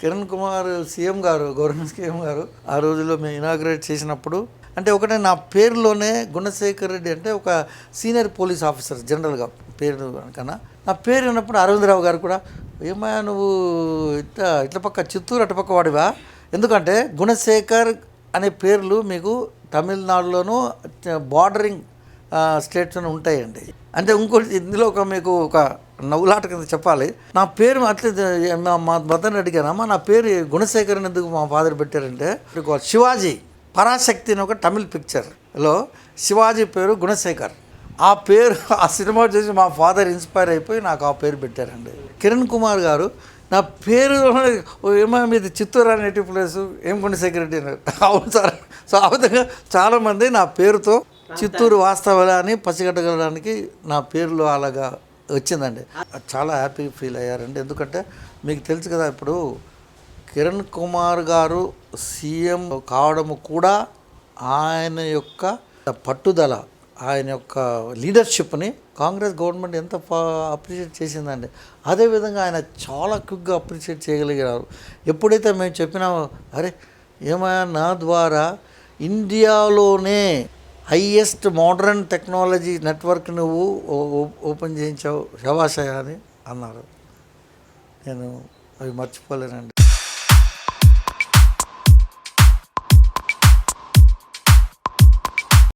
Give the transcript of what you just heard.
Kiran Kumar CM గారు government CM గారు ఆ రోజుల్లో మేము ఇనాగ్రేట్ చేసినప్పుడు అంటే ఒకటే నా పేరులోనే గుణశేఖర్ రెడ్డి అంటే ఒక సీనియర్ పోలీస్ ఆఫీసర్ జనరల్గా పేరు కన్నా. నా పేరు ఉన్నప్పుడు అరవిందరావు గారు కూడా ఏమయ్యా నువ్వు ఇట్లా ఇట్ల పక్క చిత్తూరు అటుపక్క వాడివా? ఎందుకంటే గుణశేఖర్ అనే పేర్లు మీకు తమిళనాడులోనూ బార్డరింగ్ స్టేట్స్ అని ఉంటాయండి. అంటే ఇంకోటి ఇందులో ఒక మీకు ఒక నవ్వులాట కింద చెప్పాలి. నా పేరు అట్లా మా- మదర్ని అడిగానమ్మా నా పేరు గుణశేఖర్ ఎందుకు మా ఫాదర్ పెట్టారంటే శివాజీ పరాశక్తి అని ఒక తమిళ్ పిక్చర్లో శివాజీ పేరు గుణశేఖర్. ఆ పేరు ఆ సినిమా చూసి మా ఫాదర్ ఇన్స్పైర్ అయిపోయి నాకు ఆ పేరు పెట్టారండి. కిరణ్ కుమార్ గారు నా పేరు ఏమో మీది చిత్తూరు అనేటి ప్లేసు ఏం గుణశేఖర్ రెడ్డి అన్నారు? అవును సార్. సో ఆ విధంగా చాలామంది నా పేరుతో చిత్తూరు వాస్తవాల అని పసిగట్టగలడానికి నా పేరులో అలాగా వచ్చిందండి. చాలా హ్యాపీ ఫీల్ అయ్యారండి. ఎందుకంటే మీకు తెలుసు కదా ఇప్పుడు కిరణ్ కుమార్ గారు సీఎం కావడము కూడా ఆయన యొక్క పట్టుదల ఆయన యొక్క లీడర్షిప్ని కాంగ్రెస్ గవర్నమెంట్ ఎంత అప్రిషియేట్ చేసిందండి. అదేవిధంగా ఆయన చాలా క్విక్గా అప్రిషియేట్ చేయగలిగారు. ఎప్పుడైతే మేము చెప్పినామో అరే ఏమయ్యా నా ద్వారా ఇండియాలోనే హయ్యెస్ట్ మోడర్న్ టెక్నాలజీ నెట్వర్క్ నువ్వు ఓ- ఓపెన్ చేయించావు శవాశయ అని అన్నారు. నేను అవి మర్చిపోలేనండి.